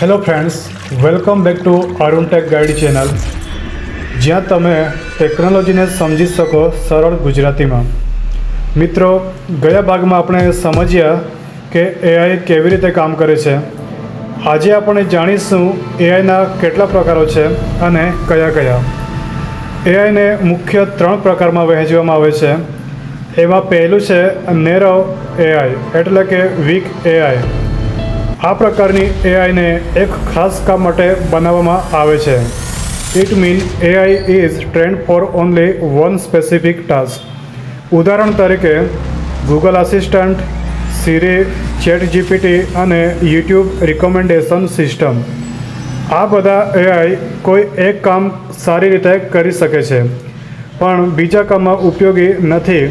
Hello friends welcome back to Arun tech guide channel જ્યાં તમે ટેકનોલોજીને સમજી શકો સરળ ગુજરાતીમાં. મિત્રો, ગયા ભાગમાં આપણે સમજ્યા કે એઆઈ કેવી રીતે કામ કરે છે. આજે આપણે જાણીશું એઆઈના કેટલા પ્રકારો છે અને કયા કયા. એઆઈને મુખ્ય ત્રણ પ્રકારમાં વહેંચવામાં આવે છે. એમાં પહેલું છે નેરો એઆઈ એટલે કે વીક એઆઈ આ પ્રકારની એઆઈને એક ખાસ કામ માટે બનાવવામાં આવે છે. It mean AI is trained for only one specific task ઉદાહરણ તરીકે Google assistant Siri chat GPT અને યુટ્યુબ રિકમેન્ડેશન સિસ્ટમ આ બધા એઆઈ કોઈ એક કામ સારી રીતે કરી શકે છે, પણ બીજા કામમાં ઉપયોગી નથી.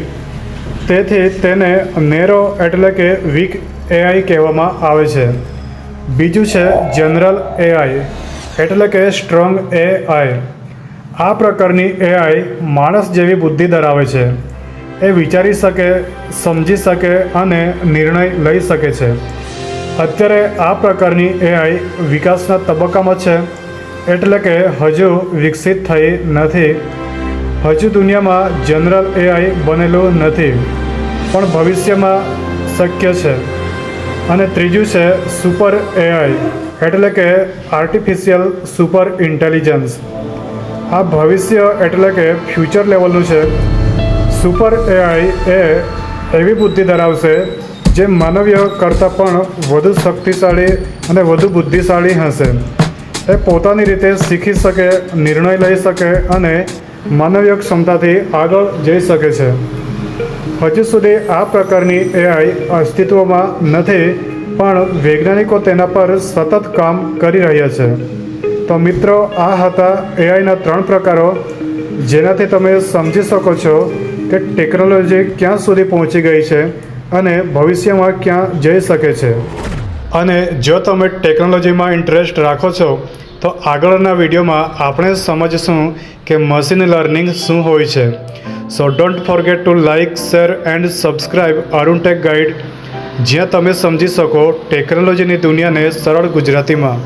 તેથી તેને નેરો એટલે કે વીક એઆઈ કહેવામાં આવે છે. બીજું છે જનરલ એઆઈ એટલે કે સ્ટ્રોંગ એઆઈ આ પ્રકારની એઆઈ માણસ જેવી બુદ્ધિ ધરાવે છે. એ વિચારી શકે, સમજી શકે અને નિર્ણય લઈ શકે છે. અત્યારે આ પ્રકારની એઆઈ વિકાસના તબક્કામાં છે, એટલે કે હજુ વિકસિત થઈ નથી. હજુ દુનિયામાં જનરલ એઆઈ બનેલું નથી, પણ ભવિષ્યમાં શક્ય છે. અને ત્રીજું છે સુપર એઆઈ, એટલે કે આર્ટિફિશિયલ સુપર ઇન્ટેલિજન્સ આ ભવિષ્ય એટલે કે ફ્યુચર લેવલનું છે. સુપર એઆઈ એ એવી બુદ્ધિ ધરાવશે જે માનવીય કરતાં પણ વધુ શક્તિશાળી અને વધુ બુદ્ધિશાળી હશે. એ પોતાની રીતે શીખી શકે, નિર્ણય લઈ શકે અને માનવીય ક્ષમતાથી આગળ જઈ શકે છે. હજુ સુધી આ પ્રકારની એઆઈ અસ્તિત્વમાં નથી, પણ વૈજ્ઞાનિકો તેના પર સતત કામ કરી રહ્યા છે. તો મિત્રો, આ હતા એઆઈના ત્રણ પ્રકારો. જેનાથી તમે સમજી શકો છો કે ટેકનોલોજી ક્યાં સુધી પહોંચી ગઈ છે અને ભવિષ્યમાં ક્યાં જઈ શકે છે. અને જો તમે ટેકનોલોજીમાં ઇન્ટરેસ્ટ રાખો છો, તો આગળના વિડીયોમાં આપણે સમજશું કે મશીન લર્નિંગ શું હોય છે. So don't forget to like share and subscribe Arun tech guide જ્યાં તમે સમજી શકો ટેકનોલોજીની દુનિયાને સરળ ગુજરાતીમાં.